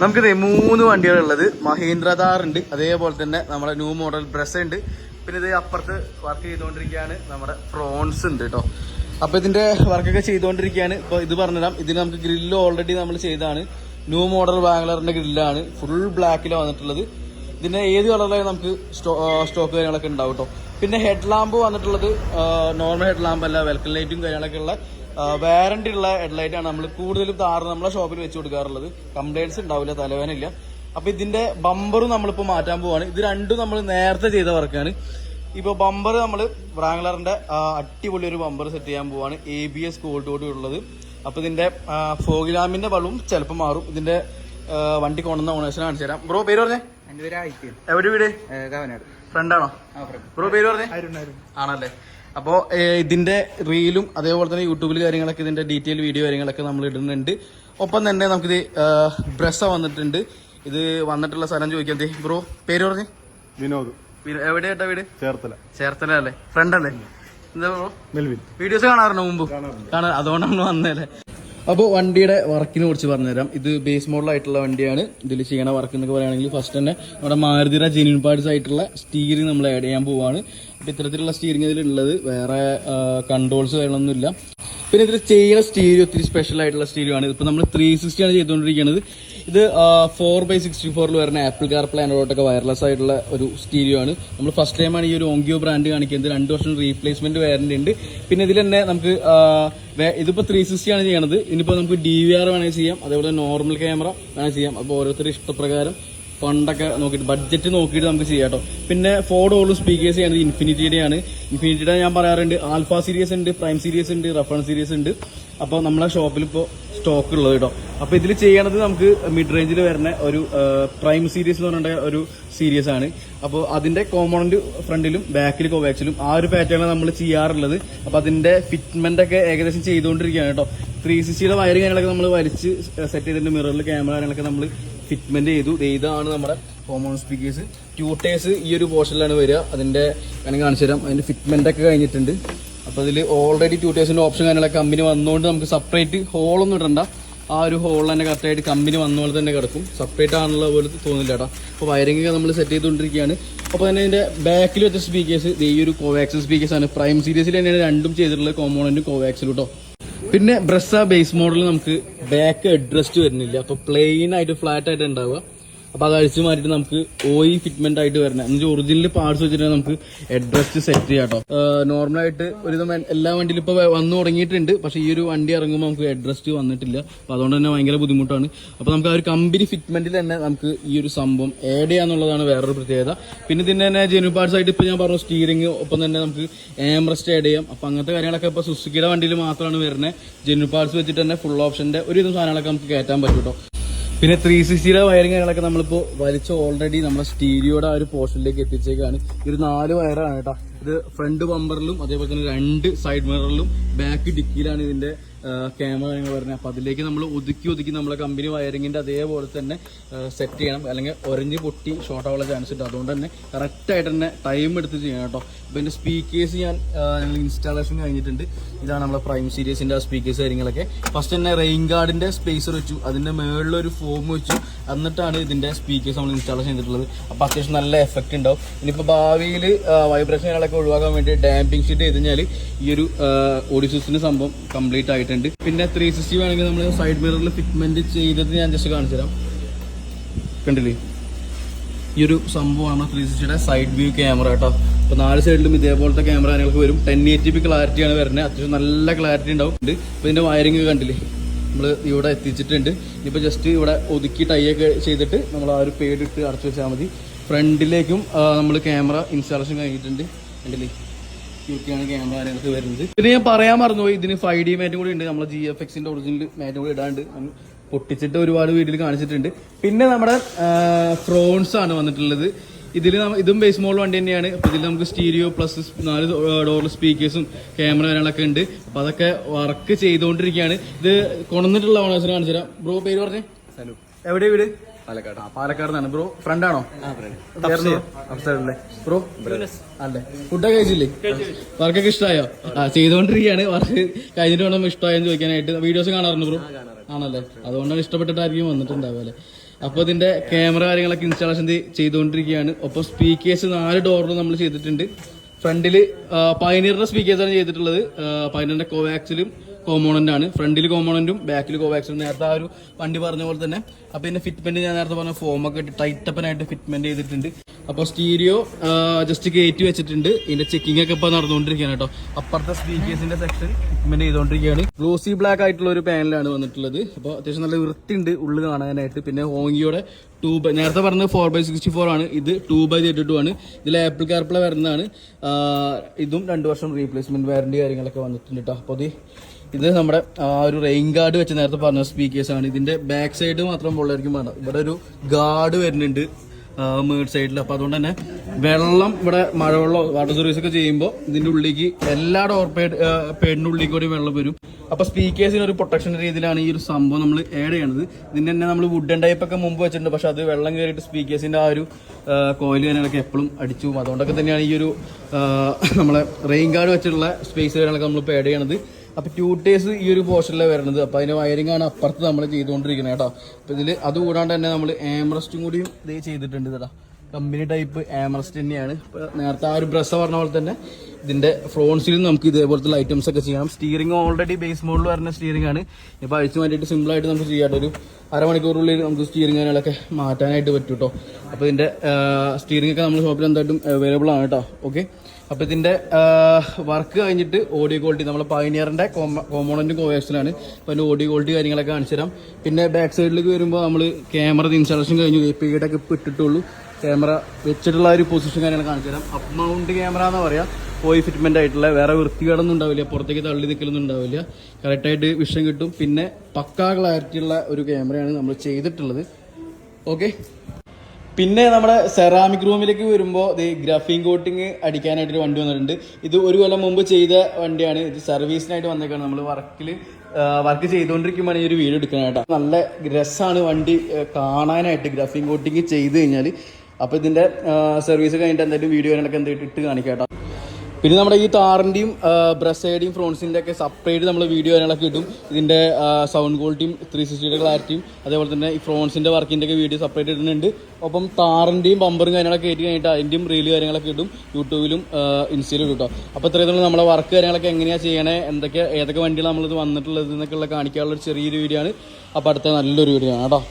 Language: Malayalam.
നമുക്കിത് മൂന്ന് വണ്ടികളുള്ളത്. മഹീന്ദ്ര താർ ഉണ്ട്. അതേപോലെ തന്നെ നമ്മുടെ ന്യൂ മോഡൽ ബ്രസ് ഉണ്ട്. പിന്നെ ഇത് അപ്പുറത്ത് വർക്ക് ചെയ്തുകൊണ്ടിരിക്കുകയാണ് നമ്മുടെ ഫ്രോൺസ് ഉണ്ട് കേട്ടോ അപ്പൊ ഇതിന്റെ വർക്കൊക്കെ ചെയ്തുകൊണ്ടിരിക്കുകയാണ്. ഇപ്പൊ ഇത് പറഞ്ഞുതരാം. ഇതിന് നമുക്ക് ഗ്രില്ല് ഓൾറെഡി നമ്മൾ ചെയ്താണ് ന്യൂ മോഡൽ വാംഗ്ലറിന്റെ ഗ്രില്ലാണ് ഫുൾ ബ്ലാക്കിലാണ് വന്നിട്ടുള്ളത്. ഇതിന്റെ ഏത് കളറിലായി നമുക്ക് സ്റ്റോക്ക് കാര്യങ്ങളൊക്കെ ഉണ്ടാവും കേട്ടോ പിന്നെ ഹെഡ് ലാമ്പ് വന്നിട്ടുള്ളത് നോർമൽ ഹെഡ് ലാമ്പ് അല്ല വെൽക്കം ലൈറ്റും കാര്യങ്ങളൊക്കെ ഉള്ള വാറണ്ടി ഉള്ള ഹെഡ്ലൈറ്റ് ആണ് നമ്മൾ കൂടുതലും താറ് നമ്മളെ ഷോപ്പിൽ വെച്ച് കൊടുക്കാറുള്ളത്. കംപ്ലൈൻസ് ഉണ്ടാവില്ല തലവേനില്ല അപ്പൊ ഇതിന്റെ ബമ്പറും നമ്മളിപ്പോ മാറ്റാൻ പോവാണ്. ഇത് രണ്ടും നമ്മൾ നേരത്തെ ചെയ്ത വർക്കാണ് ഇപ്പൊ ബമ്പർ നമ്മൾ ബ്രാംഗ്ലറിന്റെ അടിപൊളി ഒരു ബമ്പർ സെറ്റ് ചെയ്യാൻ പോവാണ്. എ ബി എസ് കോൾഡോടി ഉള്ളത്. അപ്പൊ ഇതിന്റെ ഫോഗിലാമിന്റെ വളവും ചിലപ്പോൾ മാറും. ഇതിന്റെ വണ്ടി കൊണ്ടുവന്ന ഓണേഴ്സിനെ കാണിച്ചു തരാം. ബ്രോ പേര് പറഞ്ഞേ? എന്റെ പേര് എവിടെ വീട്? കാവനാട്. ഫ്രണ്ടാണോ ഫ്രണ്ട് ബ്രോ പേര് പറഞ്ഞേ? ആണല്ലേ? അപ്പോ ഏ, ഇതിന്റെ റീലും അതേപോലെ തന്നെ യൂട്യൂബിൽ കാര്യങ്ങളൊക്കെ ഇതിന്റെ ഡീറ്റെയിൽ വീഡിയോ കാര്യങ്ങളൊക്കെ നമ്മൾ ഇടുന്നുണ്ട്. ഒപ്പം തന്നെ നമുക്കിത് ബ്രസ വന്നിട്ടുണ്ട്. ഇത് വന്നിട്ടുള്ള സ്ഥലം ചോദിക്കാൻ ബ്രോ പേര് പറഞ്ഞു. വിനോദ്. എവിടെയാട്ടാ വീട്? ചേർത്തല. ചേർത്തല അല്ലേ? ഫ്രണ്ട് അല്ലേ എന്താ ബ്രോ? വീഡിയോസ് കാണാറുണ്ടോ മുമ്പ്? കാണാൻ അതുകൊണ്ടാണ് വന്നല്ലേ അപ്പോൾ വണ്ടിയുടെ വർക്കിനെ കുറിച്ച് പറഞ്ഞുതരാം. ഇത് ബേസ് മോഡൽ ആയിട്ടുള്ള വണ്ടിയാണ്. ഇതിൽ ചെയ്യണ വർക്ക് എന്നൊക്കെ പറയുകയാണെങ്കിൽ ഫസ്റ്റ് തന്നെ നമ്മുടെ മാരുതിര ജെന്യൂൻ പാർട്സ് ആയിട്ടുള്ള സ്റ്റീറിംഗ് നമ്മൾ ആഡ് ചെയ്യാൻ പോവാണ്. അപ്പോൾ ഇത്തരത്തിലുള്ള സ്റ്റീറിംഗ് ഇതിലുള്ളത്. വേറെ കൺട്രോൾസ് കാര്യങ്ങളൊന്നുമില്ല പിന്നെ ഇതിൽ ചെയ്യുന്ന സ്റ്റീരിയോ ഒത്തിരി സ്പെഷ്യൽ ആയിട്ടുള്ള സ്റ്റീരിയോ ആണ്. ഇപ്പോൾ നമ്മൾ ത്രീ സിക്സ്റ്റി ആണ് ചെയ്തുകൊണ്ടിരിക്കുന്നത് ഇത് ഫോർ ബൈ സിക്സ്റ്റി ഫോറിൽ വരുന്ന ആപ്പിൾ കാർ പ്ലാനോട്ടൊക്കെ വയർലെസ് ആയിട്ടുള്ള ഒരു സ്റ്റീരിയോ ആണ്. നമ്മൾ ഫസ്റ്റ് ടൈമാണ് ഈ ഒരു ഓങ്കിയോ ബ്രാൻഡ് കാണിക്കുന്നത്. രണ്ട് വർഷം റീപ്ലേസ്മെന്റ് വാറന്റി ഉണ്ട്. പിന്നെ ഇതിൽ തന്നെ നമുക്ക് ഇതിപ്പോൾ ഇതിപ്പോ ത്രീ സിക്സ്റ്റി ആണ് ചെയ്യണത്. ഇനിയിപ്പോൾ നമുക്ക് ഡി വി ആർ വേണമെങ്കിൽ ചെയ്യാം. അതേപോലെ നോർമൽ ക്യാമറ വേണമെങ്കിൽ ചെയ്യാം. അപ്പോൾ ഓരോരുത്തരുടെ ഇഷ്ടപ്രകാരം ഫണ്ടൊക്കെ നോക്കിയിട്ട് ബഡ്ജറ്റ് നോക്കിയിട്ട് നമുക്ക് ചെയ്യാം കേട്ടോ. പിന്നെ ഫോർ ഡോർ സ്പീക്കേഴ്സ് ചെയ്യുന്നത് ഇൻഫിനിറ്റിയുടെ ആണ്. ഇൻഫിനിറ്റിയുടെ ഞാൻ പറയാറുണ്ട് ആൽഫ സീരീസ് ഉണ്ട് പ്രൈം സീരീസ് ഉണ്ട് റഫറൻസ് സീരീസ് ഉണ്ട്. അപ്പോൾ നമ്മളെ ഷോപ്പിൽ ഇപ്പോൾ സ്റ്റോക്ക് ഉള്ളത് കേട്ടോ അപ്പോൾ ഇതിൽ ചെയ്യണത് നമുക്ക് മിഡ് റേഞ്ചിൽ വരുന്ന ഒരു പ്രൈം സീരീസ് എന്ന് പറഞ്ഞ ഒരു സീരീസ് ആണ്. അപ്പോൾ അതിന്റെ കോമ്പോണന്റ് ഫ്രണ്ടിലും ബാക്കിൽ കോവാക്സിലും ആ ഒരു പാറ്റേണാണ് നമ്മൾ ചെയ്യാറുള്ളത്. അപ്പോൾ അതിന്റെ ഫിറ്റ്മെന്റ് ഒക്കെ ഏകദേശം ചെയ്തുകൊണ്ടിരിക്കുകയാണ് കേട്ടോ. ത്രീ സിക്സ്റ്റിയുടെ വയറ് കാര്യങ്ങളൊക്കെ നമ്മൾ വലിച്ച് സെറ്റ് ചെയ്തിട്ടുണ്ട്. മിററിൽ ക്യാമറ കാര്യങ്ങളൊക്കെ നമ്മൾ ഫിറ്റ്മെന്റ് ചെയ്തു. ഇതാണ് നമ്മുടെ കോമൺ സ്പീക്കേഴ്സ് ട്യൂട്ടേഴ്സ് ഈ ഒരു പോർഷനിലാണ് വരിക. അതിന്റെ വേണമെങ്കിൽ കാണിച്ചു തരാം അതിന്റെ ഫിറ്റ്മെന്റ് ഒക്കെ കഴിഞ്ഞിട്ടുണ്ട്. അപ്പോൾ ഇതിൽ ഓൾറെഡി ട്യൂട്ടേഴ്സിന്റെ ഓപ്ഷൻ കാര്യങ്ങളൊക്കെ കമ്പനി വന്നുകൊണ്ട് നമുക്ക് സെപ്പറേറ്റ് ഹോളൊന്നും ഇടണ്ട. ആ ഒരു ഹോൾ തന്നെ കറക്റ്റായിട്ട് കമ്പനി വന്ന പോലെ തന്നെ കിടക്കും. സെപ്പറേറ്റ് ആണുള്ള പോലെ തോന്നില്ല കേട്ടോ അപ്പോൾ വയറിംഗ് നമ്മൾ സെറ്റ് ചെയ്തുകൊണ്ടിരിക്കുകയാണ് അപ്പോൾ തന്നെ ഇതിന്റെ ബാക്കിൽ വെച്ച സ്പീക്കേഴ്സ് ഈ ഒരു കോവാക്സിൻ സ്പീക്കേഴ്സ് ആണ്. പ്രൈം സീരീസിൽ തന്നെയാണ് രണ്ടും ചെയ്തിട്ടുള്ള കോമ്പോണന്റ് കോവാക്സിലും കേട്ടോ പിന്നെ ബ്രസ്സ ബേസ് മോഡൽ നമുക്ക് ബാക്ക് അഡ്രസ്റ്റ് വരുന്നില്ല. അപ്പോൾ പ്ലെയിൻ ആയിട്ട് ഫ്ലാറ്റ് ആയിട്ട് ഉണ്ടാവുക. അപ്പോൾ അത് അഴിച്ചു മാറ്റിയിട്ട് നമുക്ക് ഓയി ഫിറ്റ്മെന്റ് ആയിട്ട് വരണം. എന്നുവെച്ചാൽ ഒറിജിനൽ പാർട്സ് വെച്ചിട്ട് നമുക്ക് അഡ്രസ്റ്റ് സെറ്റ് ചെയ്യാം കേട്ടോ. നോർമലായിട്ട് ഒരു എല്ലാ വണ്ടിയിലും ഇപ്പോൾ വന്നു തുടങ്ങിയിട്ടുണ്ട്. പക്ഷേ ഈ ഒരു വണ്ടി ഇറങ്ങുമ്പോൾ നമുക്ക് അഡ്രസ്റ്റ് വന്നിട്ടില്ല. അപ്പോൾ അതുകൊണ്ട് തന്നെ ഭയങ്കര ബുദ്ധിമുട്ടാണ്. അപ്പോൾ നമുക്ക് ആ ഒരു കമ്പനി ഫിറ്റ്മെന്റിൽ തന്നെ നമുക്ക് ഈ ഒരു സംഭവം ആഡ് ചെയ്യാന്നുള്ളതാണ് വേറൊരു പ്രത്യേകത. പിന്നെ ഇതിന്റെ തന്നെ ജെനു പാർട്സ് ആയിട്ട് ഇപ്പോൾ ഞാൻ പറഞ്ഞു സ്റ്റീറിംഗ് ഒപ്പം തന്നെ നമുക്ക് ആംറസ്റ്റ് ആഡ് ചെയ്യാം. അപ്പോൾ അങ്ങനത്തെ കാര്യങ്ങളൊക്കെ ഇപ്പോൾ സുസുക്കിയുടെ വണ്ടിയിൽ മാത്രമാണ് വരുന്നത്. ജെനു പാർട്സ് വെച്ചിട്ട് തന്നെ ഫുൾ ഓപ്ഷന്റെ ഒരു സാധനങ്ങളൊക്കെ നമുക്ക് കയറ്റാൻ പറ്റും പിന്നെ ത്രീ സിക്സ്റ്റിയുടെ വയറിംഗ് കാര്യങ്ങളൊക്കെ നമ്മളിപ്പോൾ വലിച്ച ഓൾറെഡി നമ്മുടെ സ്റ്റീരിയോയുടെ ആ ഒരു പോർഷനിലേക്ക് എത്തിച്ചേക്കാണ്. ഇത് നാല് വയറാണ് കേട്ടോ. ഇത് ഫ്രണ്ട് ബമ്പറിലും അതേപോലെ തന്നെ രണ്ട് സൈഡ് മിററിലും ബാക്ക് ഡിക്കിയിലാണ് ഇതിന്റെ ക്യാമറ കാര്യങ്ങൾ വരുന്നത് അപ്പോൾ അതിലേക്ക് നമ്മൾ ഒതുക്കി ഒതുക്കി നമ്മളെ കമ്പനി വയറിങ്ങിന്റെ അതേപോലെ തന്നെ സെറ്റ് ചെയ്യണം. അല്ലെങ്കിൽ ഒരഞ്ഞ് പൊട്ടി ഷോർട്ട് ആവാനുള്ള ചാൻസ് ഉണ്ട്. അതുകൊണ്ട് തന്നെ കറക്റ്റായിട്ട് തന്നെ ടൈം എടുത്ത് ചെയ്യണം കേട്ടോ. അപ്പോൾ എന്റെ സ്പീക്കേഴ്സ് ഞാൻ ഇൻസ്റ്റാളേഷൻ കഴിഞ്ഞിട്ടുണ്ട്. ഇതാണ് നമ്മളെ പ്രൈം സീരീസിന്റെ സ്പീക്കേഴ്സ് കാര്യങ്ങളൊക്കെ. ഫസ്റ്റ് തന്നെ റെയിൻ ഗാർഡിന്റെ സ്പേസർ വെച്ചു. അതിന്റെ മുകളിലൊരു ഫോം വെച്ചു. എന്നിട്ടാണ് ഇതിന്റെ സ്പീക്കേഴ്സ് നമ്മൾ ഇൻസ്റ്റാളേഷൻ ചെയ്തിട്ടുള്ളത്. അപ്പോൾ അത്യാവശ്യം നല്ല എഫക്റ്റ് ഉണ്ടാവും. ഇനിയിപ്പോൾ ഭാവിയിൽ വൈബ്രേഷനുകളൊക്കെ ഒഴിവാക്കാൻ വേണ്ടി ഡാമ്പിംഗ് ഷീറ്റ് ചെയ്ത് കഴിഞ്ഞാൽ ഈ ഒരു ഓഡിസിന്റെ സംഭവം കംപ്ലീറ്റ് ആയിട്ടുണ്ട്. പിന്നെ ത്രീ സിക്സ്റ്റി വേണമെങ്കിൽ നമ്മൾ സൈഡ് മിററിൽ ഫിറ്റ്മെന്റ് ചെയ്തത് ഞാൻ ജസ്റ്റ് കാണിച്ചു തരാം. കണ്ടില്ലേ? ഈ ഒരു സംഭവമാണ് ത്രീ സിക്സ്റ്റിയുടെ സൈഡ് വ്യൂ ക്യാമറ കേട്ടോ അപ്പോൾ നാല് സൈഡിലും ഇതേപോലത്തെ ക്യാമറ നിങ്ങൾക്ക് വരും. ടെൻ എയ്റ്റി പി ക്ലാരിറ്റിയാണ് വരുന്നത്. അത്യാവശ്യം നല്ല ക്ലാരിറ്റി ഉണ്ടാവും. ഉണ്ട്. അപ്പോൾ ഇതിന്റെ വയറിംഗ് കണ്ടില്ലേ? നമ്മൾ ഇവിടെ എത്തിച്ചിട്ടുണ്ട്. ഇനിയിപ്പോൾ ജസ്റ്റ് ഇവിടെ ഒതുക്കി ടൈയൊക്കെ ചെയ്തിട്ട് നമ്മൾ ആ ഒരു പേടിട്ട് അടച്ചു വെച്ചാൽ മതി. ഫ്രണ്ടിലേക്കും നമ്മൾ ക്യാമറ ഇൻസ്റ്റാളേഷൻ കഴിഞ്ഞിട്ടുണ്ട്. കണ്ടില്ലേ? ഇതൊക്കെയാണ് ക്യാമറ കാര്യങ്ങൾക്ക് വരുന്നത്. പിന്നെ ഞാൻ പറയാൻ മറന്നുപോയി. ഇതിന് ഫൈവ് ഡി മാറ്റും കൂടി ഉണ്ട്. നമ്മളെ ജി എഫ് എക്സിന്റെ ഒറിജിനൽ മാറ്റും കൂടി ഇടാണ്ട്. പൊട്ടിച്ചിട്ട് ഒരുപാട് വീട്ടിൽ കാണിച്ചിട്ടുണ്ട്. പിന്നെ നമ്മുടെ ഫ്രോൺസ് ആണ് വന്നിട്ടുള്ളത്. ഇതിൽ ഇതും ബേസ് മോൾ വണ്ടി തന്നെയാണ്. അപ്പൊ ഇതിൽ നമുക്ക് സ്റ്റീരിയോ പ്ലസ് നാല് ഡോർ സ്പീക്കേഴ്സും ക്യാമറ കാര്യങ്ങളൊക്കെ ഉണ്ട്. അപ്പൊ അതൊക്കെ വർക്ക് ചെയ്തുകൊണ്ടിരിക്കുകയാണ് ഇത് കൊണ്ടുവന്നിട്ടുള്ള ഓണേഴ്സിനെ കാണിച്ചു തരാം ബ്രോ പേര് പറഞ്ഞേ? ഹലോ എവിടെ വീട്? പാലക്കാട്. ആ പാലക്കാട് നിന്നാണ്. ബ്രോ ഫ്രണ്ട് അല്ലേ ബ്രോ അല്ലേ? ഫുഡൊക്കെ കഴിച്ചില്ലേ? വർക്കൊക്കെ ഇഷ്ടമായോ ആ ചെയ്തുകൊണ്ടിരിക്കുകയാണ് വർക്ക് കഴിഞ്ഞിട്ട് വേണം ഇഷ്ടമായെന്ന് ചോദിക്കാനായിട്ട്. വീഡിയോസ് കാണാറുണ്ട് ബ്രോ? ആണല്ലേ? അതുകൊണ്ടാണ് ഇഷ്ടപ്പെട്ടിട്ടായിരിക്കും വന്നിട്ടുണ്ടാവുക അല്ലേ? അപ്പോൾ ഇതിന്റെ ക്യാമറ കാര്യങ്ങളൊക്കെ ഇൻസ്റ്റാളേഷൻ ചെയ്തുകൊണ്ടിരിക്കുകയാണ്. ഒപ്പം സ്പീക്കേഴ്സ് നാല് ഡോറിലും നമ്മൾ ചെയ്തിട്ടുണ്ട്. ഫ്രണ്ടിൽ പൈനീറിന്റെ ആണ് ചെയ്തിട്ടുള്ളത്. പൈനീറിന്റെ കോവാക്സിലും കോമോണന്റ് ആണ്. ഫ്രണ്ടിൽ കോമോണന്റും ബാക്കിൽ കോവാക്സും നേരത്തെ ആ ഒരു വണ്ടി പറഞ്ഞ പോലെ തന്നെ. അപ്പോൾ ഇതിന്റെ ഫിറ്റ്മെന്റ് ഞാൻ നേരത്തെ പറഞ്ഞ ഫോമൊക്കെ ഇട്ട് ടൈറ്റപ്പനായിട്ട് ഫിറ്റ്മെന്റ് ചെയ്തിട്ടുണ്ട്. അപ്പോൾ സ്റ്റീരിയോ ജസ്റ്റ് കയറ്റി വെച്ചിട്ടുണ്ട്. ഇതിന്റെ ചെക്കിംഗ് ഒക്കെ ഇപ്പോൾ നടന്നുകൊണ്ടിരിക്കുകയാണ് കേട്ടോ. അപ്പുറത്തെ സ്പീക്കേഴ്സിന്റെ സെക്ഷൻ ഫിറ്റ്മെന്റ് ചെയ്തുകൊണ്ടിരിക്കുകയാണ്. ഗ്ലോസി ബ്ലാക്ക് ആയിട്ടുള്ള ഒരു പാനലാണ് വന്നിട്ടുള്ളത്. അപ്പോൾ അത്യാവശ്യം നല്ല വൃത്തിയുണ്ട് ഉള്ളു കാണാനായിട്ട്. പിന്നെ ഹോങ്കിയുടെ ടൂ ബൈ നേരത്തെ പറഞ്ഞത് ഫോർ ബൈ സിക്സ്റ്റി ഫോർ ആണ്. ഇത് ടൂ ബൈ തേർട്ടി ടു ആണ്. ഇതിൽ ആപ്പിൾ കാർപ്ല വരുന്നതാണ്. ഇതും രണ്ട് വർഷം റീപ്ലേസ്മെന്റ് വാറണ്ടി കാര്യങ്ങളൊക്കെ വന്നിട്ടുണ്ട് കേട്ടോ. അപ്പോൾ ഇത് ഇത് നമ്മുടെ ആ ഒരു റെയിൻ ഗാർഡ് വെച്ച് നേരത്തെ പറഞ്ഞ സ്പീക്കേഴ്സ് ആണ്. ഇതിന്റെ ബാക്ക് സൈഡ് മാത്രം പൊള്ളായിരിക്കും വേണ്ട ഇവിടെ ഒരു ഗാർഡ് വരുന്നുണ്ട് മേഡ് സൈഡിൽ അപ്പോൾ അതുകൊണ്ട് തന്നെ വെള്ളം ഇവിടെ മഴവെള്ളം വാട്ടർ സർവീസ് ഒക്കെ ചെയ്യുമ്പോൾ ഇതിന്റെ ഉള്ളിലേക്ക് എല്ലാ ഡോർ പേഡ് പേഡിന്റെ ഉള്ളിലേക്ക് കൂടി വെള്ളം വരും. അപ്പൊ സ്പീക്കേഴ്സിന് ഒരു പ്രൊട്ടക്ഷൻ രീതിയിലാണ് ഈ ഒരു സംഭവം നമ്മൾ ആഡ് ചെയ്യണത്. ഇതിന്റെ തന്നെ നമ്മൾ വുഡൻ ടൈപ്പ് ഒക്കെ മുമ്പ് വെച്ചിട്ടുണ്ട്. പക്ഷെ അത് വെള്ളം കയറിയിട്ട് സ്പീക്കേഴ്സിന്റെ ആ ഒരു കോയിൽ കാര്യങ്ങളൊക്കെ എപ്പോഴും അടിച്ചു പോകും. അതുകൊണ്ടൊക്കെ തന്നെയാണ് ഈ ഒരു നമ്മളെ റെയിൻ ഗാർഡ് വെച്ചിട്ടുള്ള സ്പേസ് കാര്യങ്ങളൊക്കെ നമ്മൾ ആഡ് ചെയ്യണത്. അപ്പൊ ട്യൂട്ടേഴ്സ് ഈ ഒരു പോർഷനിലാണ് വരുന്നത് അപ്പൊ അതിന്റെ വയറിംഗ് ആണ് അപ്പുറത്ത് നമ്മൾ ചെയ്തുകൊണ്ടിരിക്കുന്നത് കേട്ടോ അപ്പൊ ഇതിൽ അത് കൂടാണ്ട് തന്നെ നമ്മൾ ആംറസ്റ്റും കൂടിയും ഇത് ചെയ്തിട്ടുണ്ട് കേട്ടോ കമ്പനി ടൈപ്പ് ആമറസ്റ്റ് തന്നെയാണ്. ഇപ്പൊ നേരത്തെ ആ ഒരു ബ്രസ് പറഞ്ഞ പോലെ തന്നെ ഇതിന്റെ ഫ്രോൺസിലും നമുക്ക് ഇതേപോലത്തെ ഐറ്റംസ് ഒക്കെ ചെയ്യാം. സ്റ്റിയറിംഗ് ഓൾറെഡി ബേസ് മോഡിൽ വരുന്ന സ്റ്റിയറിംഗ് ആണ്. ഇപ്പൊ അഴിച്ചു മാറ്റിയിട്ട് സിമ്പിൾ ആയിട്ട് നമുക്ക് ചെയ്യാം. ഒരു അരമണിക്കൂറിനുള്ളിൽ നമുക്ക് സ്റ്റിയറിംഗ് കാര്യങ്ങളൊക്കെ മാറ്റാനായിട്ട് പറ്റും കേട്ടോ അപ്പൊ ഇതിന്റെ സ്റ്റിയറിംഗ് ഒക്കെ നമ്മൾ ഷോപ്പിൽ എന്തായിട്ടും അവൈലബിൾ ആണ് കേട്ടോ ഓക്കെ അപ്പൊ ഇതിന്റെ വർക്ക് കഴിഞ്ഞിട്ട് ഓഡിയോ ക്വാളിറ്റി നമ്മൾ പൈനിയറിന്റെ കോമ്പോണന്റും കോവാക്സിലാണ് അപ്പൊ അതിന്റെ ഓഡിയോ ക്വാളിറ്റി കാര്യങ്ങളൊക്കെ കാണിച്ചു തരാം. പിന്നെ ബാക്ക് സൈഡിലേക്ക് വരുമ്പോൾ നമ്മൾ ക്യാമറ ഇൻസ്റ്റാളേഷൻ കഴിഞ്ഞു. എ പി ഒക്കെ ഇപ്പൊ ഇട്ടിട്ടുള്ളൂ. ക്യാമറ വെച്ചിട്ടുള്ള ഒരു പൊസിഷൻ കാര്യങ്ങൾ കാണിച്ചു തരാം. അപ്പ് മൗണ്ട് ക്യാമറ എന്ന് പറയാം. പോയി ഫിറ്റ്മെന്റ് ആയിട്ടുള്ള വേറെ വൃത്തികേടൊന്നും ഉണ്ടാവില്ല. പുറത്തേക്ക് തള്ളി നിൽക്കലൊന്നും ഉണ്ടാവില്ല. കറക്റ്റായിട്ട് വിഷം കിട്ടും. പിന്നെ പക്കാ ക്ലാരിറ്റി ഉള്ള ഒരു ക്യാമറയാണ് നമ്മൾ ചെയ്തിട്ടുള്ളത്. ഓക്കെ പിന്നെ നമ്മുടെ സെറാമിക് റൂമിലേക്ക് വരുമ്പോൾ ഇത് ഗ്രാഫീൻ കോട്ടിങ് അടിക്കാനായിട്ട് ഒരു വണ്ടി വന്നിട്ടുണ്ട്. ഇത് ഒരു കൊല്ലം മുമ്പ് ചെയ്ത വണ്ടിയാണ്. ഇത് സർവീസിനായിട്ട് വന്നേക്കാണ്. നമ്മൾ വർക്കിൽ വർക്ക് ചെയ്തുകൊണ്ടിരിക്കുമ്പോൾ ഈ ഒരു വീഡിയോ എടുക്കാനായിട്ട് നല്ല രസമാണ് വണ്ടി കാണാനായിട്ട് ഗ്രാഫീൻ കോട്ടിങ് ചെയ്ത് കഴിഞ്ഞാൽ അപ്പോൾ ഇതിന്റെ സർവീസ് കഴിഞ്ഞിട്ട് എന്തായാലും വീഡിയോ എന്തൊക്കെ എന്തായിട്ട് ഇട്ട് കാണിക്കാം കേട്ടോ. പിന്നെ നമ്മുടെ ഈ താറിന്റെയും ബ്രസേഡിയും ഫ്രോൺസിന്റെ ഒക്കെ സെപ്പറേറ്റ് നമ്മൾ വീഡിയോ കാര്യങ്ങളൊക്കെ കിട്ടും ഇതിന്റെ സൗണ്ട് ക്വാളിറ്റിയും ത്രീ സിക്സ്റ്റിയുടെ ക്ലാരിറ്റിയും അതേപോലെ തന്നെ ഈ ഫ്രോൺസിന്റെ വർക്കിന്റെ ഒക്കെ വീഡിയോ സെപ്പറേറ്റ് ഇടുന്നുണ്ട്. ഒപ്പം താറിന്റെയും ബമ്പറും കാര്യങ്ങളൊക്കെ കയറ്റി കഴിഞ്ഞിട്ട് അതിന്റെയും റീൽ കാര്യങ്ങളൊക്കെ കിട്ടും യൂട്യൂബിലും ഇൻസ്റ്റയിലും കിട്ടും. അപ്പോൾ ഇത്രയും നമ്മളെ വർക്ക് കാര്യങ്ങളൊക്കെ എങ്ങനെയാണ് ചെയ്യണേ എന്തൊക്കെ ഏതൊക്കെ വണ്ടികളാണ് നമ്മളിത് വന്നിട്ടുള്ളത് എന്നൊക്കെയുള്ള കാണിക്കാനുള്ള ചെറിയൊരു വീഡിയോ ആണ്. അപ്പോൾ അടുത്ത നല്ലൊരു വീഡിയോ ആണ് കേട്ടോ.